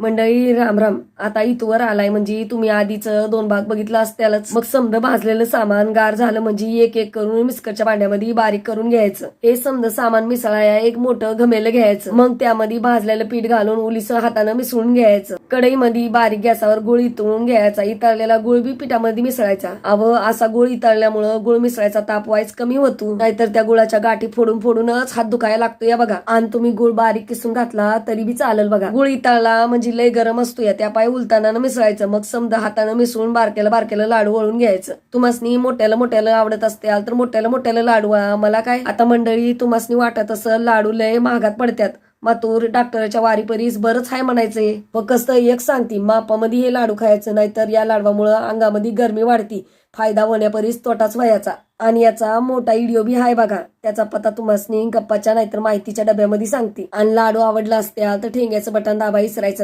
मंडळी राम राम. आता इथवर आलाय म्हणजे तुम्ही आधीच दोन भाग बघितलं असत्यालच. मग समजा भाजलेलं सामान गार झालं म्हणजे एक एक करून मिस्करच्या भांड्यामध्ये बारीक करून घ्यायचं. हे समजा सामान मिसळाया एक मोठं घमेलं घ्यायचं. मग त्यामध्ये भाजलेलं पीठ घालून उलीस हातानं मिसळून घ्यायचं. कढईमध्ये बारीक गॅसावर गुळ इतळून घ्यायचा. इतळलेला गुळ बी पिठामध्ये मिसळायचा. अव असा गुळ इतळल्यामुळं गुळ मिसळायचा ताप व्हायच कमी होतो. नाहीतर त्या गुळाच्या गाठी फोडून फोडूनच हात दुखायला लागतो या बघा. आणि तुम्ही गुळ बारीक किसून घातला तरी बी चालेल बघा. गुळ इतळला म्हणजे लय गरम असतो या त्या पाय उलताना मिसळायचं. मग समजा हातानं मिसळून बारक्याला बारक्याला लाडू वळून घ्यायचं. तुम्हासनी मोठ्याला मोठ्याला आवडत असत्याल तर मोठ्याला मोठ्याला लाडू आ. मला काय? आता मंडळी तुम्हासनी वाटत असं लाडू लय महागात पडत्यात. मातूर डॉक्टरच्या वारीपरीस बरंच हाय म्हणायचंय. फक्त एक सांगती मापामध्ये हे लाडू खायचं नाहीतर या लाडवामुळं अंगामध्ये गरमी वाढती. फायदा होण्यापरीस तोटाच व्हायचा आणि याचा मोठा इडिओ बी हाय बघा. त्याचा पत्ता तुम्हासनी गप्पाच्या नाहीतर माहितीच्या डब्यामध्ये सांगते. आणि लाडू आवडला असत्या तर ठेंग्याचं बटन दाबा इसरायचं